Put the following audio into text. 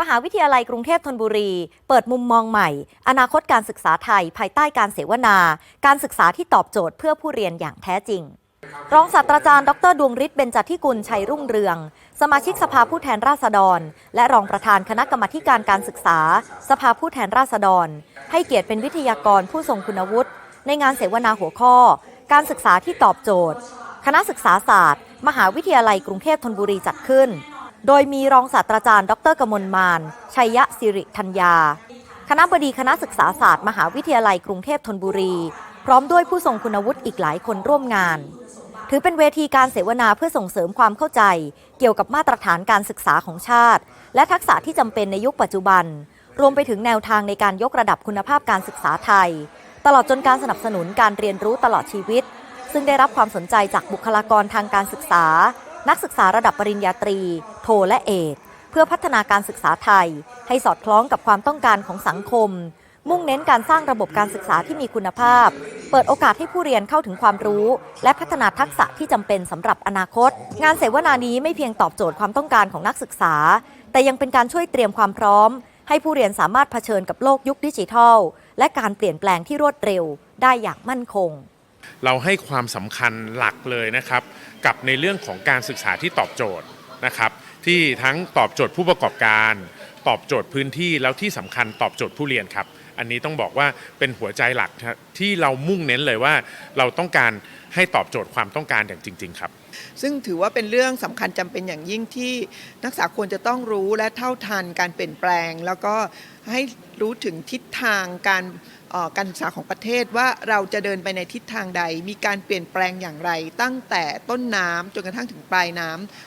มหาวิทยาลัยกรุงเทพธนบุรี เปิดมุมมองใหม่ อนาคตการศึกษาไทย ภายใต้การเสวนา การศึกษาที่ตอบโจทย์เพื่อผู้เรียนอย่างแท้จริง รองศาสตราจารย์ ดร ดวงฤทธิ์เบญจทิกุลชัยรุ่งเรือง สมาชิกสภาผู้แทนราษฎร และรองประธานคณะกรรมาการการศึกษา สภาผู้แทนราษฎร ให้เกียรติเป็นวิทยากรผู้ทรงคุณวุฒิในงานเสวนาหัวข้อ การศึกษาที่ตอบโจทย์ คณะศึกษาศาสตร์ มหาวิทยาลัยกรุงเทพธนบุรีจัดขึ้น โดยมีรองศาสตราจารย์ ดรกมลมาน ชัยยะสิริธัญญา คณะบดีคณะศึกษาศาสตร์ มหาวิทยาลัยกรุงเทพธนบุรี พร้อมด้วยผู้ทรงคุณวุฒิอีกหลายคนร่วมงาน ถือเป็นเวทีการเสวนาเพื่อส่งเสริมความเข้าใจ เกี่ยวกับมาตรฐานการศึกษาของชาติ และทักษะที่จำเป็นในยุคปัจจุบัน รวมไปถึงแนวทางในการยกระดับคุณภาพการศึกษาไทย ตลอดจนการสนับสนุนการเรียนรู้ตลอดชีวิต ซึ่งได้รับความสนใจจากบุคลากรทางการศึกษา นักศึกษาระดับปริญญาตรี โทและเอก เพื่อพัฒนาการศึกษาไทย ให้สอดคล้องกับความต้องการของสังคม มุ่งเน้นการสร้างระบบการศึกษาที่มีคุณภาพ เปิดโอกาสให้ผู้เรียนเข้าถึงความรู้ และพัฒนาทักษะที่จำเป็นสำหรับอนาคต งานเสวนานี้ไม่เพียงตอบโจทย์ความต้องการของนักศึกษา แต่ยังเป็นการช่วยเตรียมความพร้อม ให้ผู้เรียนสามารถเผชิญกับโลกยุคดิจิทัล และการเปลี่ยนแปลงที่รวดเร็ว ได้อย่างมั่นคง เราให้ความสำคัญหลักเลยนะครับ กับในเรื่องของการศึกษาที่ตอบโจทย์นะครับ ที่ทั้งตอบโจทย์ผู้ประกอบการ ตอบโจทย์พื้นที่แล้วที่สำคัญตอบโจทย์ผู้เรียนครับ อันนี้ต้องบอกว่าเป็นหัวใจหลักที่เรามุ่งเน้นเลยว่า เราต้องการให้ตอบโจทย์ความต้องการอย่างจริง ๆ ครับ ซึ่งถือว่าเป็นเรื่องสำคัญจำเป็นอย่างยิ่งที่นักศึกษาควรจะต้องรู้และเท่าทันการเปลี่ยนแปลง แล้วก็ให้รู้ถึงทิศทางการการศึกษาของประเทศว่าเราจะเดินไปในทิศทางใด มีการเปลี่ยนแปลงอย่างไร ตั้งแต่ต้นน้ำจนกระทั่งถึงปลายน้ำ